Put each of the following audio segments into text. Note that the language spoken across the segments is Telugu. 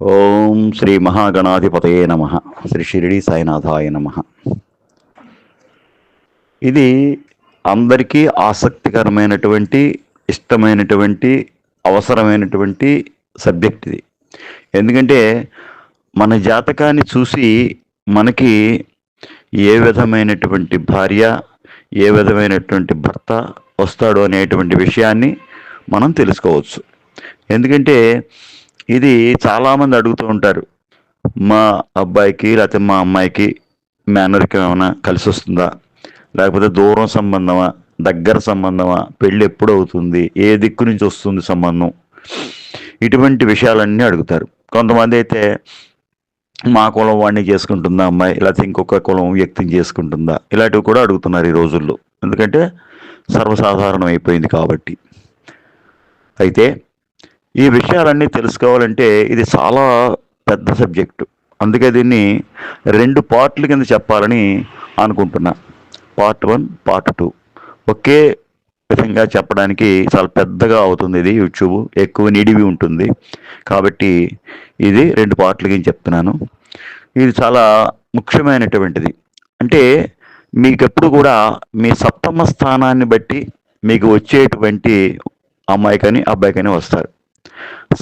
ఓం శ్రీ మహాగణాధిపతయే నమ. శ్రీ షిరిడి సాయినాథాయ నమ. ఇది అందరికీ ఆసక్తికరమైనటువంటి ఇష్టమైనటువంటి అవసరమైనటువంటి సబ్జెక్ట్ ఇది. ఎందుకంటే మన జాతకాన్ని చూసి మనకి ఏ విధమైనటువంటి భార్య ఏ విధమైనటువంటి భర్త వస్తాడు అనేటువంటి విషయాన్ని మనం తెలుసుకోవచ్చు. ఎందుకంటే ఇది చాలామంది అడుగుతూ ఉంటారు. మా అబ్బాయికి లేకపోతే మా అమ్మాయికి మేనరికం ఏమైనా కలిసి వస్తుందా? లేకపోతే దూరం సంబంధమా? దగ్గర సంబంధమా? పెళ్ళి ఎప్పుడు అవుతుంది? ఏ దిక్కు నుంచి వస్తుంది సంబంధం? ఇటువంటి విషయాలన్నీ అడుగుతారు. కొంతమంది అయితే మా కులం వాడిని చేసుకుంటుందా అమ్మాయి? లేకపోతే ఇంకొక కులం వ్యక్తిని చేసుకుంటుందా? ఇలాంటివి కూడా అడుగుతున్నారు ఈ రోజుల్లో. ఎందుకంటే సర్వసాధారణం అయిపోయింది కాబట్టి. అయితే ఈ విషయాలన్నీ తెలుసుకోవాలంటే ఇది చాలా పెద్ద సబ్జెక్టు. అందుకే దీన్ని రెండు పార్ట్ల కింద చెప్పాలని అనుకుంటున్నా. Part one part two. ఒకే విధంగా చెప్పడానికి చాలా పెద్దగా అవుతుంది ఇది యూట్యూబ్. ఎక్కువ నిడివి ఉంటుంది. కాబట్టి ఇది రెండు పార్ట్లకి కింద చెప్తున్నాను. ఇది చాలా ముఖ్యమైనటువంటిది. అంటే మీకు ఎప్పుడు కూడా మీ సప్తమ స్థానాన్ని బట్టి మీకు వచ్చేటువంటి అమ్మాయి కానీ అబ్బాయి కానీ వస్తారు.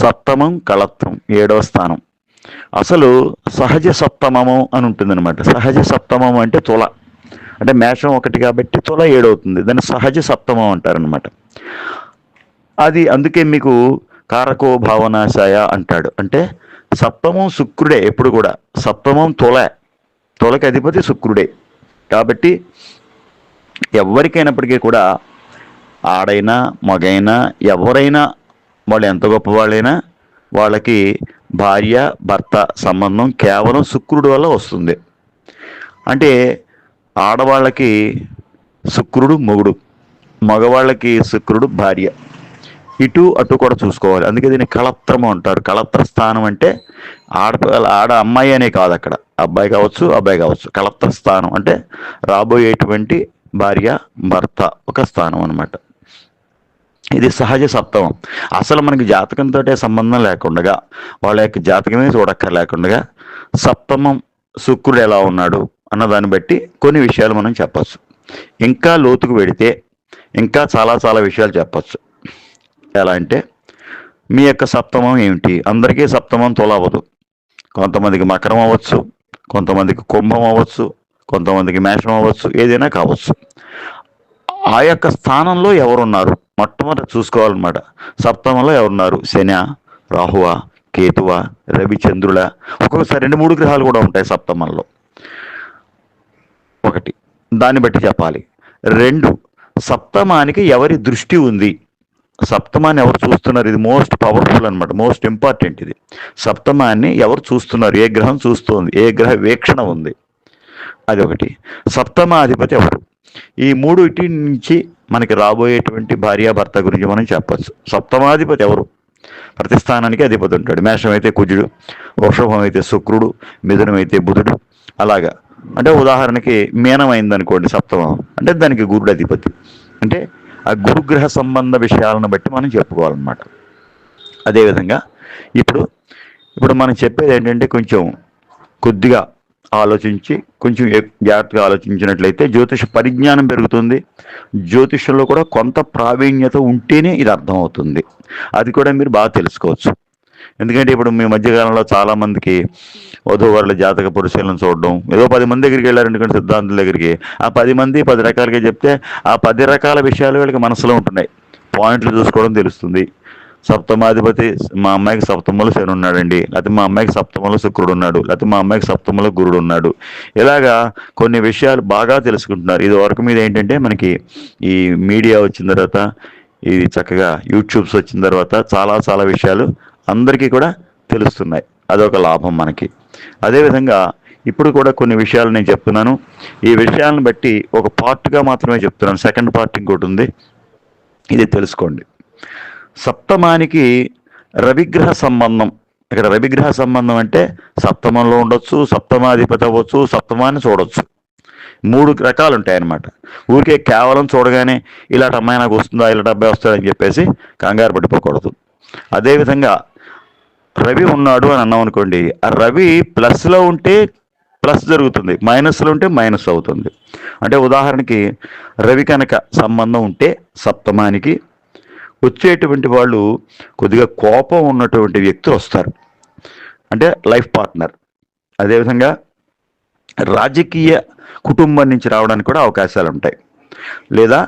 సప్తమం కళత్వం ఏడవ స్థానం. అసలు సహజ సప్తమము అని ఉంటుందన్నమాట. సహజ సప్తమం అంటే తుల. అంటే మేషం ఒకటి కాబట్టి తుల ఏడవుతుంది. దాన్ని సహజ సప్తమం అంటారనమాట అది అందుకే మీకు కారకో భావనాశాయ అంటాడు. అంటే సప్తమం శుక్రుడే ఎప్పుడు కూడా. సప్తమం తుల. తులకి అధిపతి శుక్రుడే. కాబట్టి ఎవరికైనప్పటికీ కూడా ఆడైనా మగైనా ఎవరైనా వాళ్ళు ఎంత గొప్పవాళ్ళైనా వాళ్ళకి భార్య భర్త సంబంధం కేవలం శుక్రుడు వల్ల వస్తుంది. అంటే ఆడవాళ్ళకి శుక్రుడు మొగుడు మగవాళ్ళకి శుక్రుడు భార్య. ఇటు అటు కూడా చూసుకోవాలి. అందుకే దీన్ని కళత్రము అంటారు. కళత్ర స్థానం అంటే ఆడపిల్ల ఆడ అమ్మాయి అనే కాదు అక్కడ. అబ్బాయి కావచ్చు అబ్బాయి కావచ్చు. కళత్ర స్థానం అంటే రాబోయేటువంటి భార్య భర్త ఒక స్థానం అన్నమాట. ఇది సహజ సప్తమం. అసలు మనకి జాతకంతో సంబంధం లేకుండా వాళ్ళ యొక్క జాతకమే చూడక్కర్లేకుండా సప్తమం శుక్రుడు ఎలా ఉన్నాడు అన్న దాన్ని బట్టి కొన్ని విషయాలు మనం చెప్పచ్చు. ఇంకా లోతుకు వెడితే ఇంకా చాలా చాలా విషయాలు చెప్పచ్చు. ఎలా అంటే మీ యొక్క సప్తమం ఏమిటి? అందరికీ సప్తమం తొలవదు. కొంతమందికి మకరం అవ్వచ్చు కొంతమందికి కుంభం అవ్వచ్చు కొంతమందికి మేషం అవ్వచ్చు ఏదైనా కావచ్చు. ఆ యొక్క స్థానంలో ఎవరున్నారు? మొట్టమొదటి చూసుకోవాలన్నమాట. సప్తమంలో ఎవరున్నారు? శని రాహువ కేతువ రవిచంద్రుల ఒక్కొక్కసారి రెండు మూడు గ్రహాలు కూడా ఉంటాయి సప్తమంలో. ఒకటి దాన్ని బట్టి చెప్పాలి. రెండు సప్తమానికి ఎవరి దృష్టి ఉంది? సప్తమాన్ని ఎవరు చూస్తున్నారు? ఇది మోస్ట్ పవర్ఫుల్ అనమాట మోస్ట్ ఇంపార్టెంట్ ఇది. సప్తమాన్ని ఎవరు చూస్తున్నారు? ఏ గ్రహం చూస్తుంది? ఏ గ్రహ వీక్షణ ఉంది? అది ఒకటి. సప్తమాధిపతి ఎవరు? ఈ మూడుటి నుంచి మనకి రాబోయేటువంటి భార్యాభర్త గురించి మనం చెప్పచ్చు. సప్తమాధిపతి ఎవరు? ప్రతి స్థానానికి అధిపతి ఉంటాడు. మేషం అయితే కుజుడు వృషభం అయితే శుక్రుడు మిథునం అయితే బుధుడు. అలాగా. అంటే ఉదాహరణకి మీనం అయిందనుకోండి సప్తమం. అంటే దానికి గురుడు అధిపతి. అంటే ఆ గురుగ్రహ సంబంధ విషయాలను బట్టి మనం చెప్పుకోవాలన్నమాట. అదేవిధంగా ఇప్పుడు ఇప్పుడు మనం చెప్పేది ఏంటంటే కొంచెం కొద్దిగా ఆలోచించి కొంచెం జాగ్రత్తగా ఆలోచించినట్లయితే జ్యోతిష పరిజ్ఞానం పెరుగుతుంది. జ్యోతిషంలో కూడా కొంత ప్రావీణ్యత ఉంటేనే ఇది అర్థమవుతుంది. అది కూడా మీరు బాగా తెలుసుకోవచ్చు. ఎందుకంటే ఇప్పుడు మీ మధ్యకాలంలో చాలా మందికి వధూవరుల జాతక పరిశీలన చూడడం ఏదో పది మంది దగ్గరికి వెళ్ళారు ఎందుకంటే సిద్ధాంతుల దగ్గరికి. ఆ పది మంది పది రకాలుగా చెప్తే ఆ పది రకాల విషయాలు వీళ్ళకి మనసులో ఉంటున్నాయి. పాయింట్లు చూసుకోవడం తెలుస్తుంది. సప్తమాధిపతి మా అమ్మాయికి సప్తములు శని ఉన్నాడండి. లేకపోతే మా అమ్మాయికి సప్తములు శుక్రుడు ఉన్నాడు. లేకపోతే మా అమ్మాయికి సప్తములు గురుడు ఉన్నాడు. ఇలాగా కొన్ని విషయాలు బాగా తెలుసుకుంటున్నారు. ఇది వరకు మీద ఏంటంటే మనకి ఈ మీడియా వచ్చిన తర్వాత ఇది చక్కగా యూట్యూబ్స్ వచ్చిన తర్వాత చాలా చాలా విషయాలు అందరికీ కూడా తెలుస్తున్నాయి. అదొక లాభం మనకి. అదేవిధంగా ఇప్పుడు కూడా కొన్ని విషయాలు నేను చెప్తున్నాను. ఈ విషయాలను బట్టి ఒక పార్ట్గా మాత్రమే చెప్తున్నాను. సెకండ్ పార్ట్ ఇంకోటి ఉంది. ఇది తెలుసుకోండి. సప్తమానికి రవిగ్రహ సంబంధం. ఇక్కడ రవిగ్రహ సంబంధం అంటే సప్తమంలో ఉండొచ్చు సప్తమాధిపతి అవ్వచ్చు సప్తమాన్ని చూడొచ్చు. మూడు రకాలు ఉంటాయి అన్నమాట ఊరికే కేవలం చూడగానే ఇలాంటి అమ్మాయి నాకు వస్తుందా ఇలాంటి అబ్బాయి వస్తాడని చెప్పేసి కంగారు పడిపోకూడదు. అదేవిధంగా రవి ఉన్నాడు అని అన్నాం అనుకోండి ఆ రవి ప్లస్లో ఉంటే ప్లస్ జరుగుతుంది మైనస్లో ఉంటే మైనస్ అవుతుంది. అంటే ఉదాహరణకి రవి కనుక సంబంధం ఉంటే సప్తమానికి వచ్చేటువంటి వాళ్ళు కొద్దిగా కోపం ఉన్నటువంటి వ్యక్తులు వస్తారు. అంటే లైఫ్ పార్ట్నర్. అదేవిధంగా రాజకీయ కుటుంబం నుంచి రావడానికి కూడా అవకాశాలు ఉంటాయి. లేదా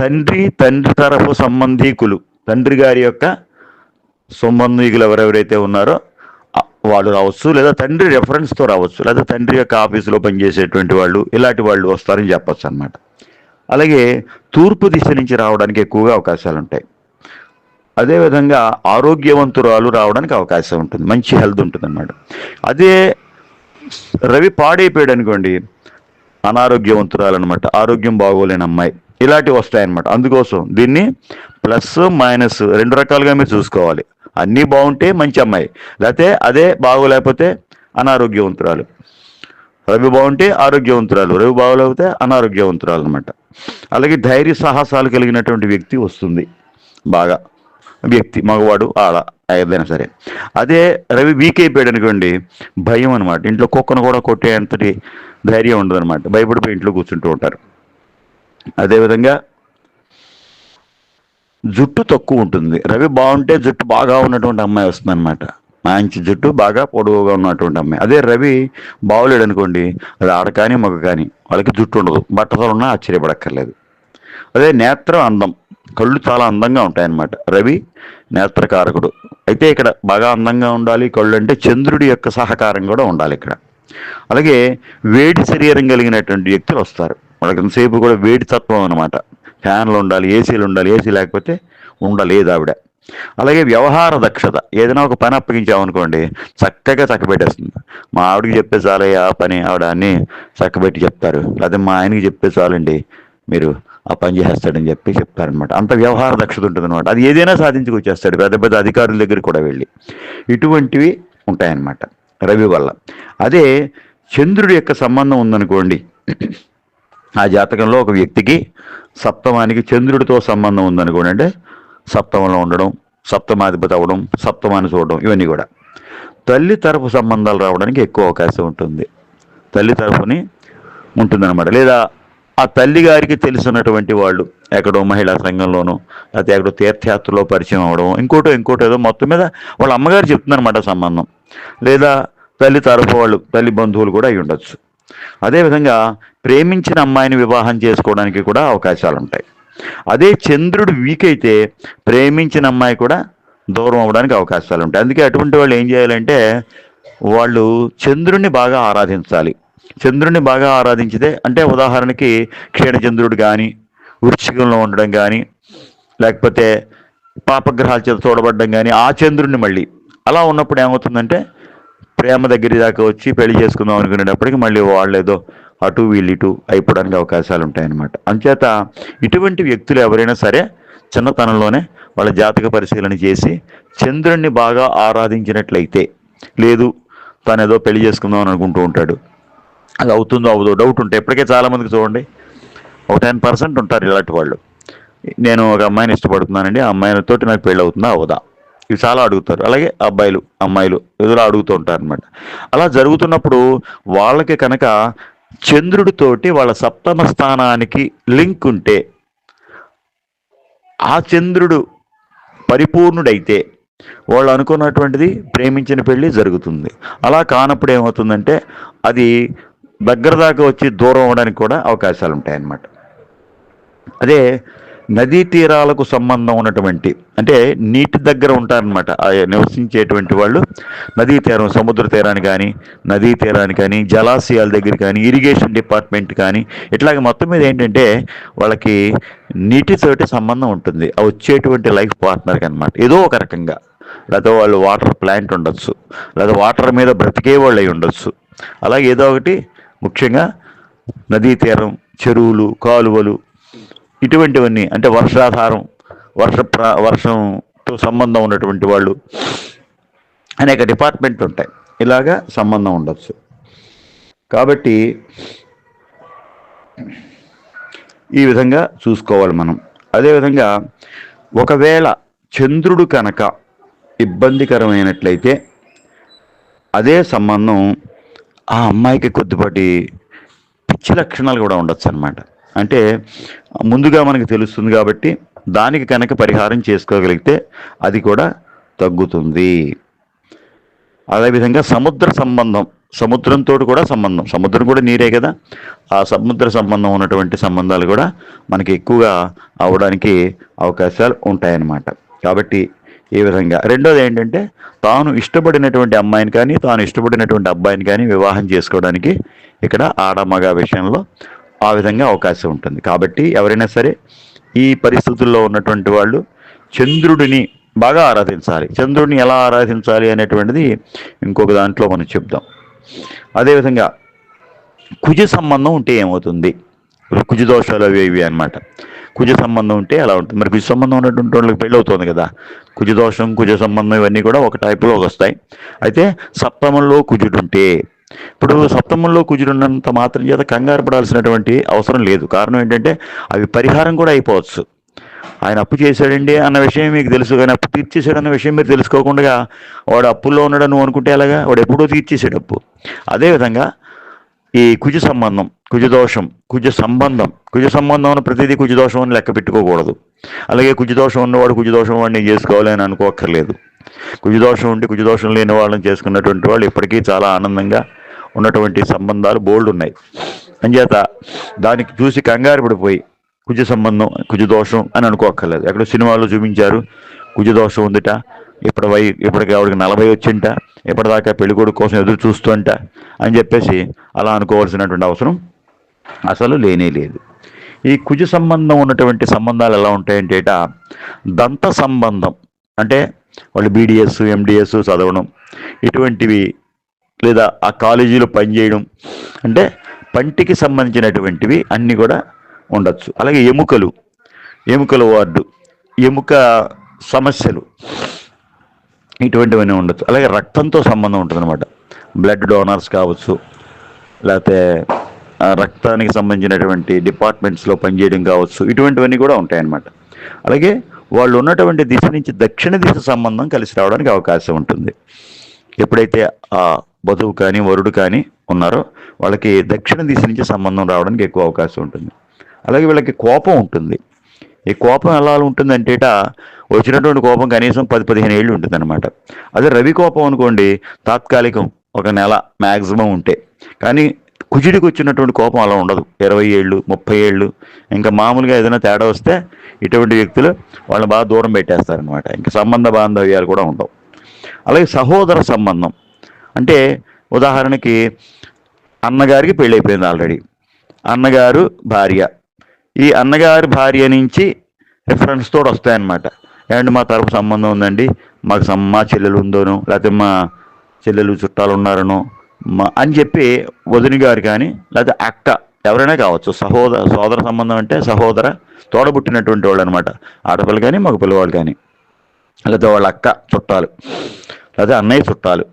తండ్రి తండ్రి తరఫు సంబంధీకులు తండ్రి గారి యొక్క సంబంధీకులు ఎవరెవరైతే ఉన్నారో వాళ్ళు రావచ్చు. లేదా తండ్రి రెఫరెన్స్తో రావచ్చు. లేదా తండ్రి యొక్క ఆఫీసులో పనిచేసేటువంటి వాళ్ళు ఇలాంటి వాళ్ళు వస్తారని చెప్పచ్చు అనమాట అలాగే తూర్పు దిశ నుంచి రావడానికి ఎక్కువగా అవకాశాలు ఉంటాయి. అదేవిధంగా ఆరోగ్యవంతురాలు రావడానికి అవకాశం ఉంటుంది. మంచి హెల్త్ ఉంటుంది అన్నమాట అదే రవి పాడైపోయాడు అనుకోండి అనారోగ్యవంతురాలు అనమాట ఆరోగ్యం బాగోలేని అమ్మాయి. ఇలాంటివి వస్తాయన్నమాట. అందుకోసం దీన్ని ప్లస్ మైనస్ రెండు రకాలుగా మీరు చూసుకోవాలి. అన్నీ బాగుంటే మంచి అమ్మాయి. లేకపోతే అదే బాగోలేకపోతే అనారోగ్యవంతురాలు. రవి బాగుంటే ఆరోగ్యవంతురాలు. రవి బాగోలేకపోతే అనారోగ్యవంతురాలు అనమాట అలాగే ధైర్య సాహసాలు కలిగినటువంటి వ్యక్తి వస్తుంది. బాగా. వ్యక్తి మగవాడు ఆడ ఏదైనా సరే. అదే రవి వీక్ అయిపోయాడు అనుకోండి భయం అనమాట ఇంట్లో కుక్కను కూడా కొట్టే అంతటి ధైర్యం ఉండదు అనమాట భయపడిపోయి ఇంట్లో కూర్చుంటూ ఉంటారు. అదేవిధంగా జుట్టు తక్కువ ఉంటుంది. రవి బాగుంటే జుట్టు బాగా ఉన్నటువంటి అమ్మాయి వస్తుంది అనమాట మంచి జుట్టు బాగా పొడవుగా ఉన్నటువంటి అమ్మాయి. అదే రవి బాగోలేడు అనుకోండి అది ఆడ కానీ మగ కానీ వాళ్ళకి జుట్టు ఉండదు. బట్టతో ఉన్నా ఆశ్చర్యపడక్కర్లేదు. అదే నేత్రం అందం. కళ్ళు చాలా అందంగా ఉంటాయన్నమాట. రవి నేత్రకారకుడు. అయితే ఇక్కడ బాగా అందంగా ఉండాలి కళ్ళు అంటే చంద్రుడి యొక్క సహకారం కూడా ఉండాలి ఇక్కడ. అలాగే వేడి శరీరం కలిగినటువంటి వ్యక్తులు వస్తారు. వాళ్ళకి ఎంతసేపు కూడా వేడి తత్వం అనమాట ఫ్యాన్లు ఉండాలి ఏసీలు ఉండాలి ఏసీ లేకపోతే ఉండలేదు ఆవిడ. అలాగే వ్యవహార దక్షత. ఏదైనా ఒక పని అప్పగించామనుకోండి చక్కగా చక్కబెట్టేస్తుంది. మా ఆవిడకి చెప్పే చాలే ఆ పని ఆవిడ అన్ని చక్కబెట్టి చెప్తారు. లేదా మా ఆయనకి చెప్పే చాలండి మీరు ఆ పని చేస్తాడని చెప్పి చెప్తారనమాట అంత వ్యవహార దక్షత ఉంటుంది అనమాట అది ఏదైనా సాధించుకొచ్చేస్తాడు పెద్ద పెద్ద అధికారుల దగ్గర కూడా వెళ్ళి. ఇటువంటివి ఉంటాయన్నమాట. రవి వల్ల. అదే చంద్రుడి యొక్క సంబంధం ఉందనుకోండి. ఆ జాతకంలో ఒక వ్యక్తికి సప్తమానికి చంద్రుడితో సంబంధం ఉందనుకోండి. అంటే సప్తమంలో ఉండడం సప్తమాధిపతి అవ్వడం సప్తమాన్ని చూడడం ఇవన్నీ కూడా. తల్లి తరపు సంబంధాలు రావడానికి ఎక్కువ అవకాశం ఉంటుంది. తల్లి తరపుని ఉంటుందన్నమాట. లేదా ఆ తల్లి గారికి తెలిసినటువంటి వాళ్ళు ఎక్కడో మహిళా సంఘంలోనో లేకపోతే ఎక్కడో తీర్థయాత్రలో పరిచయం అవ్వడం ఇంకోటో ఇంకోటో ఏదో మొత్తం మీద వాళ్ళ అమ్మగారు చెప్తుందన్నమాట సంబంధం. లేదా తల్లి తరపు వాళ్ళు తల్లి బంధువులు కూడా అయి ఉండొచ్చు. అదేవిధంగా ప్రేమించిన అమ్మాయిని వివాహం చేసుకోవడానికి కూడా అవకాశాలు ఉంటాయి అదే చంద్రుడు వీక్ అయితే ప్రేమించిన అమ్మాయి కూడా దూరం అవ్వడానికి అవకాశాలు ఉంటాయి అందుకే అటువంటి వాళ్ళు ఏం చేయాలంటే వాళ్ళు చంద్రుడిని బాగా ఆరాధించాలి. చంద్రుడిని బాగా ఆరాధించితే అంటే ఉదాహరణకి క్షీణచంద్రుడు కానీ వృక్షికంలో ఉండడం కానీ లేకపోతే పాపగ్రహాల చేత చూడబడడం కానీ ఆ చంద్రుడిని మళ్ళీ. అలా ఉన్నప్పుడు ఏమవుతుందంటే ప్రేమ దగ్గర దాకా వచ్చి పెళ్ళి చేసుకుందాం అనుకునేటప్పటికి మళ్ళీ వాళ్ళు ఏదో అటు వీళ్ళు ఇటు అయిపోవడానికి అవకాశాలు ఉంటాయన్నమాట. అంచేత ఇటువంటి వ్యక్తులు ఎవరైనా సరే చిన్నతనంలోనే వాళ్ళ జాతక పరిశీలన చేసి చంద్రుణ్ణి బాగా ఆరాధించినట్లయితే లేదు తను ఏదో పెళ్ళి చేసుకుందాం అని అనుకుంటూ ఉంటాడు. అది అవుతుందో అవుదో డౌట్ ఉంటే ఇప్పటికే చాలామందికి చూడండి. ఒక టెన్ పర్సెంట్ ఉంటారు ఇలాంటి వాళ్ళు. నేను ఒక అమ్మాయిని ఇష్టపడుతున్నానండి. ఆ అమ్మాయితో నాకు పెళ్ళి అవుతుందా? అవదా? ఇవి చాలా అడుగుతారు. అలాగే అబ్బాయిలు అమ్మాయిలు ఎదురు అడుగుతూ ఉంటారు అనమాట అలా జరుగుతున్నప్పుడు వాళ్ళకి కనుక చంద్రుడితోటి వాళ్ళ సప్తమ స్థానానికి లింక్ ఉంటే ఆ చంద్రుడు పరిపూర్ణుడైతే వాళ్ళు అనుకున్నటువంటిది ప్రేమించిన పెళ్ళి జరుగుతుంది. అలా కానప్పుడు ఏమవుతుందంటే అది దగ్గర దాకా వచ్చి దూరం అవడానికి కూడా అవకాశాలు ఉంటాయన్నమాట. అదే నదీ తీరాలకు సంబంధం ఉన్నటువంటి అంటే నీటి దగ్గర ఉంటారనమాట నివసించేటువంటి వాళ్ళు నదీ తీరం సముద్ర తీరాన్ని కానీ నదీ తీరాన్ని కానీ జలాశయాల దగ్గర కానీ ఇరిగేషన్ డిపార్ట్మెంట్ కానీ ఇట్లాగే మొత్తం మీద ఏంటంటే వాళ్ళకి నీటితోటి సంబంధం ఉంటుంది. ఆ వచ్చేటువంటి లైఫ్ పార్ట్నర్కి అనమాట ఏదో ఒక రకంగా. లేదా వాళ్ళు వాటర్ ప్లాంట్ ఉండొచ్చు. లేదా వాటర్ మీద బ్రతికే వాళ్ళు అయి ఉండొచ్చు. అలాగే ఏదో ఒకటి ముఖ్యంగా నదీ తీరం చెరువులు కాలువలు ఇటువంటివన్నీ అంటే వర్షాధారం వర్ష ప్రా వర్షంతో సంబంధం ఉన్నటువంటి వాళ్ళు అనేక డిపార్ట్మెంట్ ఉంటాయి. ఇలాగా సంబంధం ఉండొచ్చు. కాబట్టి ఈ విధంగా చూసుకోవాలి మనం. అదేవిధంగా ఒకవేళ చంద్రుడు కనుక ఇబ్బందికరమైనట్లయితే అదే సంబంధం ఆ అమ్మాయికి కొద్దిపాటి పిచ్చి లక్షణాలు కూడా ఉండొచ్చు అనమాట అంటే ముందుగా మనకు తెలుస్తుంది కాబట్టి దానికి కనుక పరిహారం చేసుకోగలిగితే అది కూడా తగ్గుతుంది. అదేవిధంగా సముద్ర సంబంధం సముద్రంతో కూడా సంబంధం. సముద్రం కూడా నీరే కదా. ఆ సముద్ర సంబంధం ఉన్నటువంటి సంబంధాలు కూడా మనకి ఎక్కువగా అవడానికి అవకాశాలు ఉంటాయన్నమాట. కాబట్టి ఈ విధంగా. రెండోది ఏంటంటే తాను ఇష్టపడినటువంటి అమ్మాయిని కానీ తాను ఇష్టపడినటువంటి అబ్బాయిని కానీ వివాహం చేసుకోవడానికి ఇక్కడ ఆడమగ విషయంలో ఆ విధంగా అవకాశం ఉంటుంది. కాబట్టి ఎవరైనా సరే ఈ పరిస్థితుల్లో ఉన్నటువంటి వాళ్ళు చంద్రుడిని బాగా ఆరాధించాలి. చంద్రుడిని ఎలా ఆరాధించాలి అనేటువంటిది ఇంకొక దాంట్లో మనం చెప్దాం. అదేవిధంగా కుజ సంబంధం ఉంటే ఏమవుతుంది? కుజ దోషాలు అవి ఇవి అనమాట కుజ సంబంధం ఉంటే అలా ఉంటుంది. మరి కుజ సంబంధం ఉన్నటువంటి వాళ్ళకి పెళ్ళి అవుతుంది కదా. కుజ దోషం కుజ సంబంధం ఇవన్నీ కూడా ఒక టైపులో వస్తాయి. అయితే సప్తమంలో కుజుడు ఉంటే ఇప్పుడు సప్తమంలో కుజుడున్నంత మాత్రం చేత కంగారు పడాల్సినటువంటి అవసరం లేదు. కారణం ఏంటంటే అవి పరిహారం కూడా అయిపోవచ్చు. ఆయన అప్పు చేశాడండి అన్న విషయం మీకు తెలుసు. కానీ అప్పు తీర్చేశాడు అన్న విషయం మీరు తెలుసుకోకుండా వాడు అప్పుల్లో ఉన్నాడని అనుకుంటే ఎలాగా? వాడు ఎప్పుడో తీర్చేసాడు అప్పు. అదేవిధంగా ఈ కుజ సంబంధం కుజదోషం కుజ సంబంధం కుజ సంబంధం అని ప్రతిదీ కుజదోషం అని లెక్క పెట్టుకోకూడదు. అలాగే కుజదోషం ఉన్నవాడు కుజదోషం వాడిని చేసుకోవాలి అని అనుకోక్కర్లేదు. కుజదోషం ఉండి కుజదోషం లేని వాళ్ళని చేసుకున్నటువంటి వాళ్ళు ఇప్పటికీ చాలా ఆనందంగా ఉన్నటువంటి సంబంధాలు బోల్డ్ ఉన్నాయి. అంచేత దానికి చూసి కంగారు పడిపోయి కుజ సంబంధం కుజదోషం అని అనుకోక్కర్లేదు. ఎక్కడ సినిమాలో చూపించారు. కుజదోషం ఉందిట. ఇప్పుడు వై ఇప్పటికి ఆవిడకి నలభై వచ్చింట ఇప్పటిదాకా పెళ్ళికొడుకు కోసం ఎదురు చూస్తుంట అని చెప్పేసి అలా అనుకోవాల్సినటువంటి అవసరం అసలు లేనే లేదు. ఈ కుజ సంబంధం ఉన్నటువంటి సంబంధాలు ఎలా ఉంటాయంటే దంత సంబంధం అంటే వాళ్ళు బీడిఎస్ ఎండిఎస్ చదవడం ఇటువంటివి లేదా ఆ కాలేజీలో పనిచేయడం అంటే పంటికి సంబంధించినటువంటివి అన్నీ కూడా ఉండొచ్చు. అలాగే ఎముకలు ఎముకల వార్డు ఎముక సమస్యలు ఇటువంటివన్నీ ఉండొచ్చు. అలాగే రక్తంతో సంబంధం ఉంటుంది అనమాట బ్లడ్ డోనర్స్ కావచ్చు లేకపోతే రక్తానికి సంబంధించినటువంటి డిపార్ట్మెంట్స్లో పనిచేయడం కావచ్చు ఇటువంటివన్నీ కూడా ఉంటాయన్నమాట. అలాగే వాళ్ళు ఉన్నటువంటి దిశ నుంచి దక్షిణ దిశ సంబంధం కలిసి రావడానికి అవకాశం ఉంటుంది. ఎప్పుడైతే ఆ వధువు కానీ వరుడు కానీ ఉన్నారో వాళ్ళకి దక్షిణ దిశ నుంచి సంబంధం రావడానికి ఎక్కువ అవకాశం ఉంటుంది. అలాగే వీళ్ళకి కోపం ఉంటుంది. ఈ కోపం ఎలా ఉంటుందంటే వచ్చినటువంటి కోపం కనీసం పది పదిహేను ఏళ్ళు ఉంటుందన్నమాట. అదే రవి కోపం అనుకోండి తాత్కాలికం ఒక నెల మ్యాక్సిమం ఉంటే. కానీ కుజుడికి వచ్చినటువంటి కోపం అలా ఉండదు. ఇరవై ఏళ్ళు ముప్పై ఏళ్ళు ఇంకా మామూలుగా ఏదైనా తేడా వస్తే ఇటువంటి వ్యక్తులు వాళ్ళని బాగా దూరం పెట్టేస్తారనమాట ఇంకా సంబంధ బాంధవ్యాలు కూడా ఉండవు. అలాగే సహోదర సంబంధం. అంటే ఉదాహరణకి అన్నగారికి పెళ్ళైపోయింది ఆల్రెడీ. అన్నగారు భార్య. ఈ అన్నగారి భార్య నుంచి రిఫరెన్స్ తోడు వస్తాయన్నమాట. అండ్ మా తరపు సంబంధం ఉందండి. మాకు మా చెల్లెలు ఉందోనో లేకపోతే మా చెల్లెలు చుట్టాలు ఉన్నారనో మా అని చెప్పి వదిన గారు కానీ లేకపోతే అక్క ఎవరైనా కావచ్చు సహోదర సోదర సంబంధం అంటే సహోదర తోడబుట్టినటువంటి వాళ్ళు అనమాట ఆడపిల్ల కానీ మగ పిల్లవాళ్ళు కానీ లేకపోతే వాళ్ళ అక్క చుట్టాలు లేకపోతే అన్నయ్య చుట్టాలు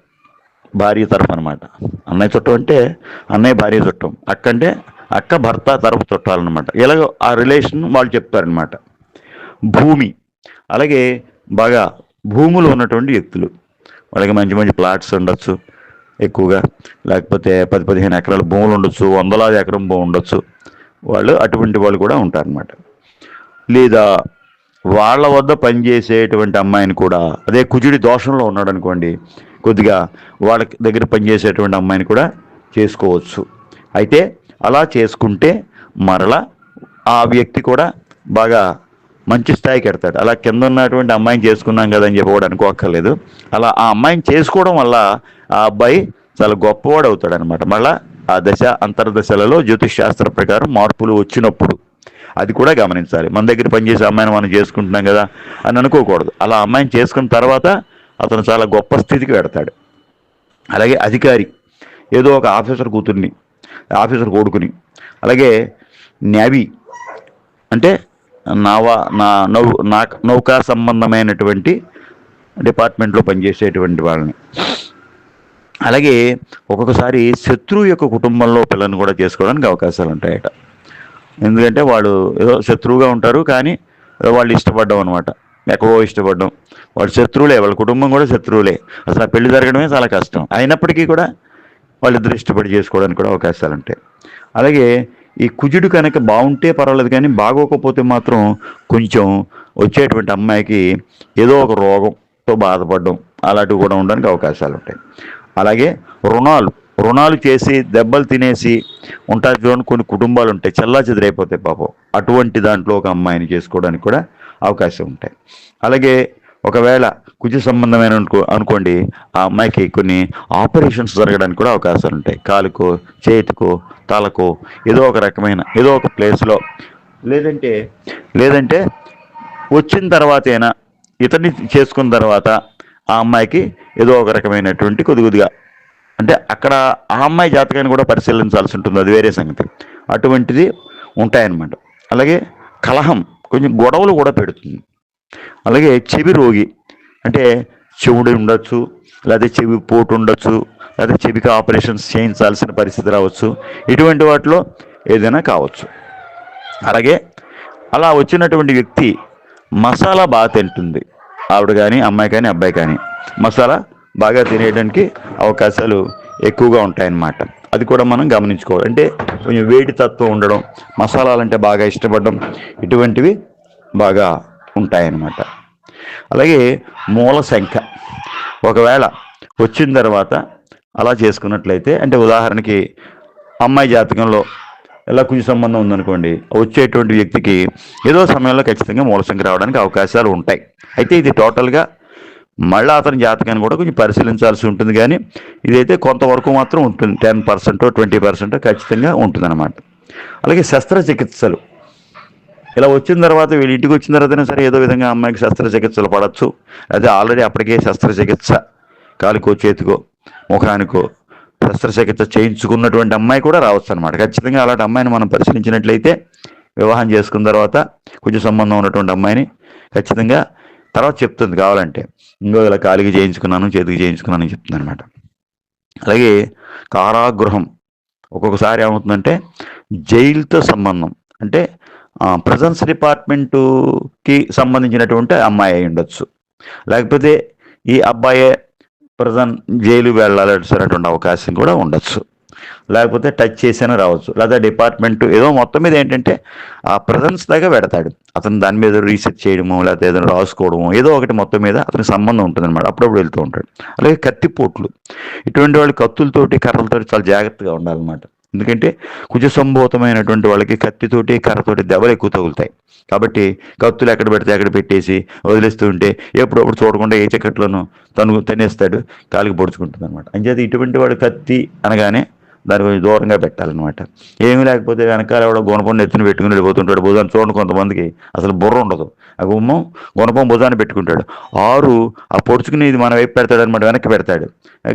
భార్య తరఫు అనమాట అన్నయ్య చుట్టం అంటే అన్నయ్య భార్య చుట్టం. అక్క అంటే అక్క భర్త తరపు చుట్టాలన్నమాట. ఇలాగ ఆ రిలేషన్ వాళ్ళు చెప్తారనమాట భూమి. అలాగే బాగా భూములు ఉన్నటువంటి వ్యక్తులు. వాళ్ళకి మంచి మంచి ప్లాట్స్ ఉండొచ్చు ఎక్కువగా. లేకపోతే పది పదిహేను ఎకరాల భూములు ఉండొచ్చు వందలాది ఎకరం భూమి ఉండొచ్చు. వాళ్ళు అటువంటి వాళ్ళు కూడా ఉంటారనమాట లేదా వాళ్ళ వద్ద పనిచేసేటువంటి అమ్మాయిని కూడా అదే కుజుడి దోషంలో ఉన్నాడు అనుకోండి కొద్దిగా వాళ్ళ దగ్గర పనిచేసేటువంటి అమ్మాయిని కూడా చేసుకోవచ్చు. అయితే అలా చేసుకుంటే మరలా ఆ వ్యక్తి కూడా బాగా మంచి స్థాయికి ఎడతాడు. అలా కింద ఉన్నటువంటి అమ్మాయిని చేసుకున్నాం కదా అని చెప్పి కూడా అనుకోక్కర్లేదు. అలా ఆ అమ్మాయిని చేసుకోవడం వల్ల ఆ అబ్బాయి చాలా గొప్పవాడు అవుతాడు అనమాట మళ్ళా ఆ దశ అంతర్దశలలో జ్యోతిష్ శాస్త్ర ప్రకారం మార్పులు వచ్చినప్పుడు అది కూడా గమనించాలి. మన దగ్గర పనిచేసే అమ్మాయిని మనం చేసుకుంటున్నాం కదా అని అనుకోకూడదు. అలా అమ్మాయిని చేసుకున్న తర్వాత అతను చాలా గొప్ప స్థితికి పెడతాడు అలాగే అధికారి ఏదో ఒక ఆఫీసర్ కూతుర్ని ఆఫీసర్ కొడుకుని. అలాగే నేవీ అంటే నావా నా నౌ నా నౌకా సంబంధమైనటువంటి డిపార్ట్మెంట్లో పనిచేసేటువంటి వాళ్ళని. అలాగే ఒక్కొక్కసారి శత్రువు యొక్క కుటుంబంలో పిల్లని కూడా చేసుకోవడానికి అవకాశాలు ఉంటాయట ఎందుకంటే వాళ్ళు ఏదో శత్రువుగా ఉంటారు కానీ వాళ్ళు ఇష్టపడ్డం అనమాట ఎక్కడో ఇష్టపడడం. వాళ్ళు శత్రువులే వాళ్ళ కుటుంబం కూడా శత్రువులే. అసలు ఆ పెళ్ళి జరగడమే చాలా కష్టం. అయినప్పటికీ కూడా వాళ్ళిద్దరు ఇష్టపడి చేసుకోవడానికి కూడా అవకాశాలు ఉంటాయి అలాగే ఈ కుజుడు కనుక బాగుంటే పర్వాలేదు కానీ బాగోకపోతే మాత్రం కొంచెం వచ్చేటువంటి అమ్మాయికి ఏదో ఒక రోగంతో బాధపడడం అలాంటివి కూడా ఉండడానికి అవకాశాలు ఉంటాయి అలాగే రుణాలు రుణాలు చేసి దెబ్బలు తినేసి ఉంటారు చూడండి కొన్ని కుటుంబాలు ఉంటాయి చల్లా చెదిరైపోతాయి పాపం. అటువంటి దాంట్లో ఒక అమ్మాయిని చేసుకోవడానికి కూడా అవకాశం ఉంటాయి. అలాగే ఒకవేళ కుజ సంబంధమైన అనుకో అనుకోండి ఆ అమ్మాయికి కొన్ని ఆపరేషన్స్ జరగడానికి కూడా అవకాశాలు ఉంటాయి. కాలుకో చేతికో తలకు ఏదో ఒక రకమైన ఏదో ఒక ప్లేస్లో. లేదంటే లేదంటే వచ్చిన తర్వాతైనా ఇతన్ని చేసుకున్న తర్వాత ఆ అమ్మాయికి ఏదో ఒక రకమైనటువంటి కొద్ది కొద్దిగా అంటే అక్కడ ఆ అమ్మాయి జాతకాన్ని కూడా పరిశీలించాల్సి ఉంటుంది. అది వేరే సంగతి. అటువంటిది ఉంటాయన్నమాట. అలాగే కలహం కొంచెం గొడవలు కూడా పెడుతుంది. అలాగే చెవి రోగి అంటే చెవుడు ఉండొచ్చు లేదా చెవి పోటు ఉండొచ్చు లేదా చెవికి ఆపరేషన్స్ చేయించాల్సిన పరిస్థితి రావచ్చు. ఇటువంటి వాటిలో ఏదైనా కావచ్చు. అలాగే అలా వచ్చినటువంటి వ్యక్తి మసాలా బాగా తింటుంది. ఆవిడ కానీ అమ్మాయి కానీ అబ్బాయి కానీ మసాలా బాగా తినేయడానికి అవకాశాలు ఎక్కువగా ఉంటాయన్నమాట. అది కూడా మనం గమనించుకోవాలి. అంటే కొంచెం వేడి తత్వం ఉండడం మసాలాలంటే బాగా ఇష్టపడడం ఇటువంటివి బాగా ఉంటాయన్నమాట. అలాగే మూల సంఖ్య. ఒకవేళ వచ్చిన తర్వాత అలా చేసుకున్నట్లయితే అంటే ఉదాహరణకి అమ్మాయి జాతకంలో ఎలా కొంచెం సంబంధం ఉందనుకోండి వచ్చేటువంటి వ్యక్తికి ఏదో సమయంలో ఖచ్చితంగా మూల సంఖ్య రావడానికి అవకాశాలు ఉంటాయి. అయితే ఇది టోటల్గా మళ్ళీ అతని జాతకాన్ని కూడా కొంచెం పరిశీలించాల్సి ఉంటుంది కానీ ఇదైతే కొంతవరకు మాత్రం ఉంటుంది టెన్ పర్సెంట్ ట్వంటీ పర్సెంట్ ఖచ్చితంగా ఉంటుందన్నమాట. అలాగే శస్త్రచికిత్సలు. ఇలా వచ్చిన తర్వాత వీళ్ళు ఇంటికి వచ్చిన తర్వాతనే సరే ఏదో విధంగా అమ్మాయికి శస్త్రచికిత్సలు పడవచ్చు అదే ఆల్రెడీ అప్పటికే శస్త్రచికిత్స కాలుకో చేతికో ముఖానికో శస్త్రచికిత్స చేయించుకున్నటువంటి అమ్మాయి కూడా రావచ్చు అనమాట ఖచ్చితంగా అలాంటి అమ్మాయిని మనం పరిశీలించినట్లయితే వివాహం చేసుకున్న తర్వాత కొంచెం సంబంధం ఉన్నటువంటి అమ్మాయిని ఖచ్చితంగా తర్వాత చెప్తుంది కావాలంటే. ఇంకో ఇలా కాలికి చేయించుకున్నాను చేతికి చేయించుకున్నాను అని చెప్తుంది అనమాట అలాగే కారాగృహం ఒక్కొక్కసారి ఏమవుతుందంటే జైలుతో సంబంధం. అంటే ప్రజెన్స్ డిపార్ట్మెంటుకి సంబంధించినటువంటి అమ్మాయి అయి ఉండొచ్చు. లేకపోతే ఈ అబ్బాయే ప్రజెంట్ జైలు వెళ్ళాల్సినటువంటి అవకాశం కూడా ఉండొచ్చు. లేకపోతే టచ్ చేసినా రావచ్చు. లేదా డిపార్ట్మెంట్ ఏదో మొత్తం మీద ఏంటంటే ఆ ప్రజెన్స్ దాకా పెడతాడు. అతను దాని మీద రీసెర్చ్ చేయడము లేకపోతే ఏదైనా రాసుకోవడము ఏదో ఒకటి మొత్తం మీద అతని సంబంధం ఉంటుంది అనమాట అప్పుడప్పుడు వెళ్తూ ఉంటాడు. అలాగే కత్తిపోట్లు. ఇటువంటి వాళ్ళు కత్తులతోటి కర్రలతోటి చాలా జాగ్రత్తగా ఉండాలన్నమాట. ఎందుకంటే కుజ సంభూతమైనటువంటి వాళ్ళకి కత్తితోటి కర్రతోటి దెబ్బలు ఎక్కువ తగులుతాయి. కాబట్టి కత్తులు ఎక్కడ పెడితే అక్కడ పెట్టేసి వదిలేస్తూ ఉంటే ఎప్పుడప్పుడు చూడకుండా ఏ చక్కట్లోనూ తను తినేస్తాడు కాలికి పొడుచుకుంటుంది అనమాట అంచేత ఇటువంటి వాడు కత్తి అనగానే దాని కొంచెం దూరంగా పెట్టాలన్నమాట. ఏమీ లేకపోతే వెనకాల ఎవడో గుణపం ఎత్తున పెట్టుకుని వెళ్ళిపోతుంటాడు భుజాన్ని చూడండి కొంతమందికి. అసలు బుర్ర ఉండదు. ఆ గుమ్మం గుణపం భుజాన్ని పెట్టుకుంటాడు. ఆరు ఆ పొడుచుకునేది ఇది మన వైపు పెడతాడు అనమాట వెనక్కి పెడతాడు.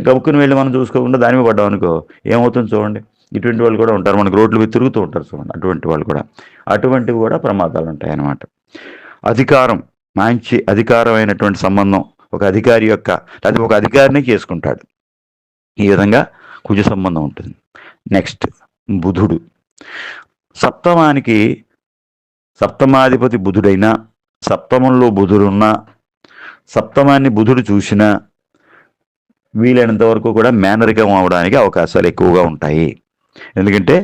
గబుక్కుని వెళ్ళి మనం చూసుకోకుండా దాని మీద పడ్డాం అనుకో ఏమవుతుంది చూడండి? ఇటువంటి వాళ్ళు కూడా ఉంటారు. మనకు రోడ్లు తిరుగుతూ ఉంటారు చూడండి. అటువంటి వాళ్ళు కూడా. అటువంటివి కూడా ప్రమాదాలు ఉంటాయి అన్నమాట అధికారం మంచి అధికారమైనటువంటి సంబంధం ఒక అధికారి యొక్క లేదా ఒక అధికారిని చేసుకుంటాడు. ఈ విధంగా కుజ సంబంధం ఉంటుంది. నెక్స్ట్ బుధుడు. సప్తమానికి సప్తమాధిపతి బుధుడైనా సప్తమంలో బుధుడున్నా సప్తమాన్ని బుధుడు చూసినా వీలైనంత వరకు కూడా మేనరికం అవడానికి అవకాశాలు ఎక్కువగా ఉంటాయి. ఎందుకంటే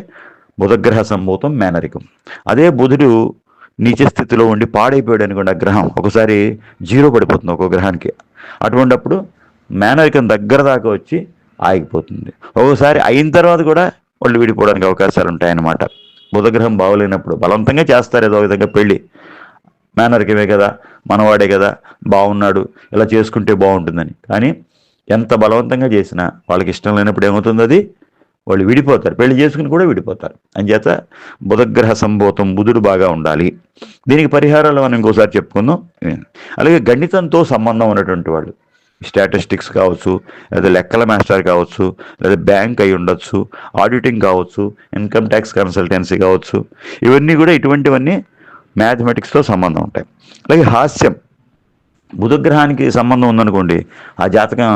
బుధగ్రహ సంభూతం మేనరికం. అదే బుధుడు నీచ స్థితిలో ఉండి పాడైపోయాడు అనుకోండి ఆ గ్రహం. ఒకసారి జీరో పడిపోతుంది ఒక్కో గ్రహానికి. అటువంటిప్పుడు మేనరికం దగ్గర దాకా వచ్చి ఆగిపోతుంది. ఒక్కోసారి అయిన తర్వాత కూడా వాళ్ళు విడిపోవడానికి అవకాశాలు ఉంటాయన్నమాట. బుధగ్రహం బాగోలేనప్పుడు బలవంతంగా చేస్తారు ఏదో విధంగా పెళ్ళి. మేనరికమే కదా మనవాడే కదా బాగున్నాడు ఇలా చేసుకుంటే బాగుంటుందని. కానీ ఎంత బలవంతంగా చేసినా వాళ్ళకి ఇష్టం లేనప్పుడు ఏమవుతుంది అది? వాళ్ళు విడిపోతారు. పెళ్ళి చేసుకుని కూడా విడిపోతారు. అంచేత బుధగ్రహ సంభూతం బుధుడు బాగా ఉండాలి. దీనికి పరిహారాలు మనం ఇంకోసారి చెప్పుకుందాం. అలాగే గణితంతో సంబంధం ఉన్నటువంటి వాళ్ళు. స్టాటిస్టిక్స్ కావచ్చు లేదా లెక్కల మాస్టర్ కావచ్చు లేదా బ్యాంక్ అయి ఉండొచ్చు ఆడిటింగ్ కావచ్చు ఇన్కమ్ ట్యాక్స్ కన్సల్టెన్సీ కావచ్చు. ఇవన్నీ కూడా ఇటువంటివన్నీ మ్యాథమెటిక్స్తో సంబంధం ఉంటాయి. అలాగే హాస్యం. బుధగ్రహానికి సంబంధం ఉందనుకోండి ఆ జాతకం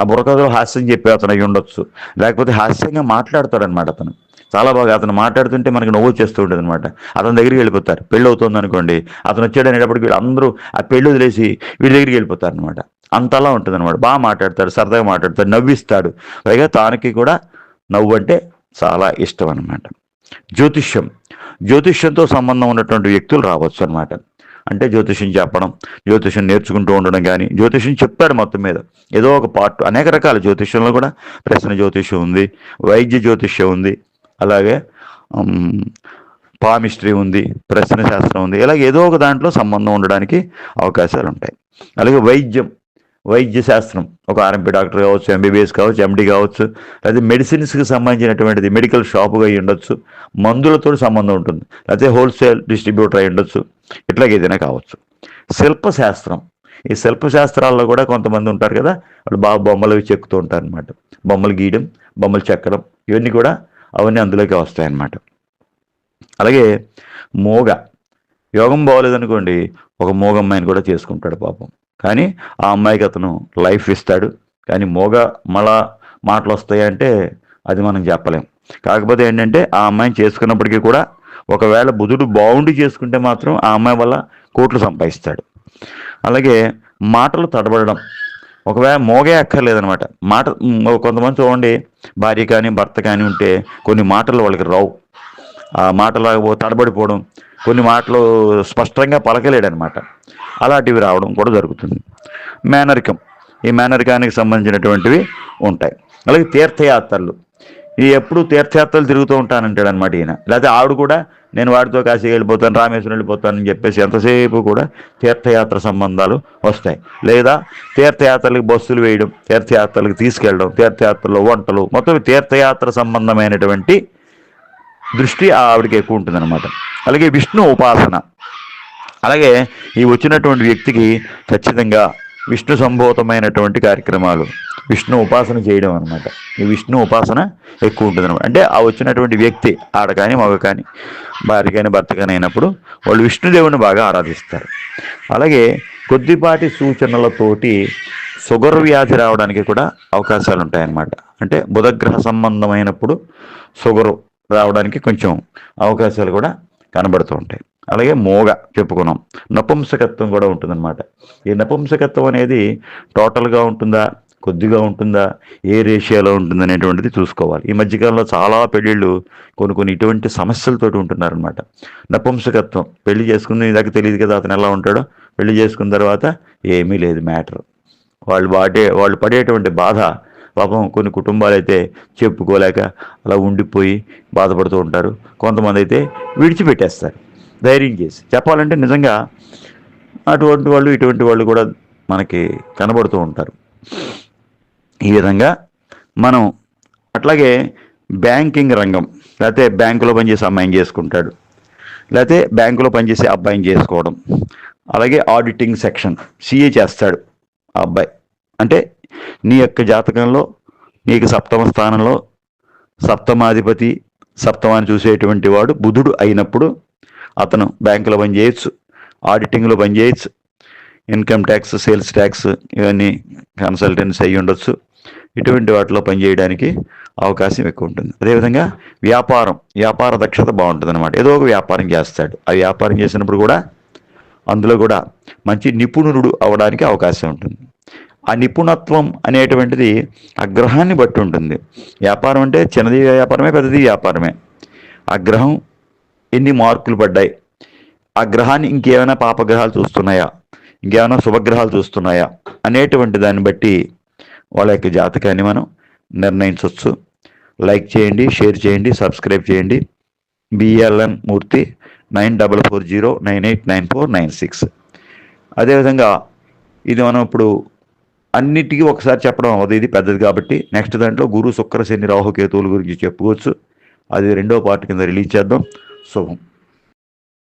ఆ బుర్రకథలో హాస్యం చెప్పే అతను అయి ఉండొచ్చు. లేకపోతే హాస్యంగా మాట్లాడతాడనమాట అతను. చాలా బాగా అతను మాట్లాడుతుంటే మనకి నవ్వు చేస్తూ ఉంటుంది అనమాట అతని దగ్గరికి వెళ్ళిపోతారు. పెళ్ళి అవుతుంది అనుకోండి అతను వచ్చాడు అనేటప్పటికి అందరూ ఆ పెళ్ళి వదిలేసి వీడి దగ్గరికి వెళ్ళిపోతారు అనమాట అంతలా ఉంటుంది అనమాట బాగా మాట్లాడతాడు సరదాగా మాట్లాడతాడు నవ్విస్తాడు. పైగా తానికి కూడా నవ్వు అంటే చాలా ఇష్టం అనమాట జ్యోతిష్యం. జ్యోతిష్యంతో సంబంధం ఉన్నటువంటి వ్యక్తులు రావచ్చు అనమాట అంటే జ్యోతిష్యం చెప్పడం జ్యోతిష్యం నేర్చుకుంటూ ఉండడం కానీ జ్యోతిష్యం చెప్పాడు మొత్తం మీద. ఏదో ఒక పార్ట్ అనేక రకాల జ్యోతిష్యంలో కూడా ప్రశ్న జ్యోతిష్యం ఉంది వైద్య జ్యోతిష్యం ఉంది అలాగే పామిస్ట్రీ ఉంది ప్రశ్న శాస్త్రం ఉంది ఇలాగ ఏదో ఒక దాంట్లో సంబంధం ఉండడానికి అవకాశాలు ఉంటాయి అలాగే వైద్యం వైద్య శాస్త్రం ఒక ఆర్ఎంపీ డాక్టర్ కావచ్చు ఎంబీబీఎస్ కావచ్చు ఎండి కావచ్చు లేకపోతే మెడిసిన్స్కి సంబంధించినటువంటిది మెడికల్ షాపుగా అయి ఉండొచ్చు మందులతో సంబంధం ఉంటుంది లేకపోతే హోల్సేల్ డిస్ట్రిబ్యూటర్ అయి ఉండొచ్చు ఇట్లాగ ఏదైనా కావచ్చు. శిల్పశాస్త్రం ఈ శిల్పశాస్త్రాల్లో కూడా కొంతమంది ఉంటారు కదా వాళ్ళు బాగా బొమ్మలు అవి చెక్కుతూ ఉంటారు అనమాట బొమ్మలు గీయడం బొమ్మలు చెక్కడం ఇవన్నీ కూడా అవన్నీ అందులోకి వస్తాయన్నమాట. అలాగే మూగ యోగం బాగోలేదనుకోండి ఒక మూగమ్మాయిని కూడా చేసుకుంటాడు పాపం. కానీ ఆ అమ్మాయికి అతను లైఫ్ ఇస్తాడు. కానీ మోగ మళ్ళా మాటలు వస్తాయంటే అది మనం చెప్పలేం. కాకపోతే ఏంటంటే ఆ అమ్మాయిని చేసుకున్నప్పటికీ కూడా ఒకవేళ బుధుడు బాగుండి చేసుకుంటే మాత్రం ఆ అమ్మాయి వల్ల కోట్లు సంపాదిస్తాడు. అలాగే మాటలు తడబడడం. ఒకవేళ మోగే అక్కర్లేదనమాట. మాట కొంతమంది చూడండి భార్య కానీ భర్త కానీ ఉంటే కొన్ని మాటలు వాళ్ళకి రావు. ఆ మాటలు తడబడిపోవడం కొన్ని మాటలు స్పష్టంగా పలకలేడనమాట. అలాంటివి రావడం కూడా జరుగుతుంది. మేనరికం. ఈ మేనరికానికి సంబంధించినటువంటివి ఉంటాయి. అలాగే తీర్థయాత్రలు. ఈ ఎప్పుడు తీర్థయాత్రలు తిరుగుతూ ఉంటానంటాడు అనమాట ఈయన. లేకపోతే ఆవిడ కూడా నేను వాడితో కాశీ వెళ్ళిపోతాను రామేశ్వరం వెళ్ళిపోతానని చెప్పేసి ఎంతసేపు కూడా తీర్థయాత్ర సంబంధాలు వస్తాయి. లేదా తీర్థయాత్రలకు బస్సులు వేయడం తీర్థయాత్రలకు తీసుకెళ్ళడం తీర్థయాత్రలో వంటలు మొత్తం తీర్థయాత్ర సంబంధమైనటువంటి దృష్టి ఆవిడకి ఎక్కువ ఉంటుంది అనమాట అలాగే విష్ణు ఉపాసన. అలాగే ఈ వచ్చినటువంటి వ్యక్తికి ఖచ్చితంగా విష్ణు సంభూతమైనటువంటి కార్యక్రమాలు విష్ణు ఉపాసన చేయడం అనమాట ఈ విష్ణు ఉపాసన ఎక్కువ ఉంటుంది అనమాట అంటే ఆ వచ్చినటువంటి వ్యక్తి ఆడ కానీ మగ కానీ భార్య కానీ భర్త కానీ అయినప్పుడు వాళ్ళు విష్ణుదేవుని బాగా ఆరాధిస్తారు. అలాగే కొద్దిపాటి సూచనలతోటి షుగర్ వ్యాధి రావడానికి కూడా అవకాశాలు ఉంటాయన్నమాట అంటే బుధగ్రహ సంబంధమైనప్పుడు షుగరు రావడానికి కొంచెం అవకాశాలు కూడా కనబడుతూ ఉంటాయి. అలాగే మోగ చెప్పుకున్నాం. నపుంసకత్వం కూడా ఉంటుందన్నమాట. ఈ నపుంసకత్వం అనేది టోటల్గా ఉంటుందా కొద్దిగా ఉంటుందా ఏ రేషియోలో ఉంటుంది అనేటువంటిది చూసుకోవాలి. ఈ మధ్యకాలంలో చాలా పెళ్ళిళ్ళు కొన్ని కొన్ని ఇటువంటి సమస్యలతోటి ఉంటున్నారనమాట నపుంసకత్వం పెళ్ళి చేసుకుని దాకా తెలియదు కదా అతను ఎలా ఉంటాడో పెళ్ళి చేసుకున్న తర్వాత ఏమీ లేదు మ్యాటర్. వాళ్ళు వాడే వాళ్ళు పడేటువంటి బాధ పాపం కొన్ని కుటుంబాలు అయితే చెప్పుకోలేక అలా ఉండిపోయి బాధపడుతూ ఉంటారు. కొంతమంది అయితే విడిచిపెట్టేస్తారు. ధైర్యం చేసి. చెప్పాలంటే నిజంగా అటువంటి వాళ్ళు ఇటువంటి వాళ్ళు కూడా మనకి కనబడుతూ ఉంటారు. ఈ విధంగా మనం అట్లాగే బ్యాంకింగ్ రంగం లేకపోతే బ్యాంకులో పనిచేసే అమ్మాయిని చేసుకుంటాడు లేకపోతే బ్యాంకులో పనిచేసే అబ్బాయిని చేసుకోవడం అలాగే ఆడిటింగ్ సెక్షన్ సీఏ చేస్తాడు ఆ అబ్బాయి. అంటే నీ యొక్క జాతకంలో నీకు సప్తమ స్థానంలో సప్తమాధిపతి సప్తమాన్ని చూసేటువంటి వాడు బుధుడు అయినప్పుడు అతను బ్యాంకులో పనిచేయచ్చు ఆడిటింగ్లో పనిచేయచ్చు ఇన్కమ్ ట్యాక్స్ సేల్స్ ట్యాక్స్ ఇవన్నీ కన్సల్టెన్సీ అయి ఉండొచ్చు. ఇటువంటి వాటిలో పనిచేయడానికి అవకాశం ఎక్కువ ఉంటుంది. అదేవిధంగా వ్యాపారం వ్యాపార దక్షత బాగుంటుంది అనమాట ఏదో ఒక వ్యాపారం చేస్తాడు. ఆ వ్యాపారం చేసినప్పుడు కూడా అందులో కూడా మంచి నిపుణుడు అవడానికి అవకాశం ఉంటుంది. ఆ నిపుణత్వం అనేటువంటిది ఆ గ్రహాన్ని బట్టి ఉంటుంది. వ్యాపారం అంటే చిన్నది వ్యాపారమే పెద్దది వ్యాపారమే. ఆ గ్రహం ఎన్ని మార్కులు పడ్డాయి? ఆ గ్రహాన్ని ఇంకేమైనా పాపగ్రహాలు చూస్తున్నాయా? ఇంకేమైనా శుభగ్రహాలు చూస్తున్నాయా? అనేటువంటి దాన్ని బట్టి వాళ్ళ యొక్క జాతకాన్ని మనం నిర్ణయించవచ్చు. లైక్ చేయండి షేర్ చేయండి సబ్స్క్రైబ్ చేయండి. BLN Murthy nine double four zero nine eight nine four nine six. అదేవిధంగా ఇది మనం ఇప్పుడు అన్నిటికీ ఒకసారి చెప్పడం అవ్వదు. ఇది పెద్దది కాబట్టి నెక్స్ట్ దాంట్లో గురు శుక్ర శని రాహు కేతువుల గురించి చెప్పుకోవచ్చు. అది రెండో పార్ట్ కింద రిలీజ్ చేద్దాం. శుభం.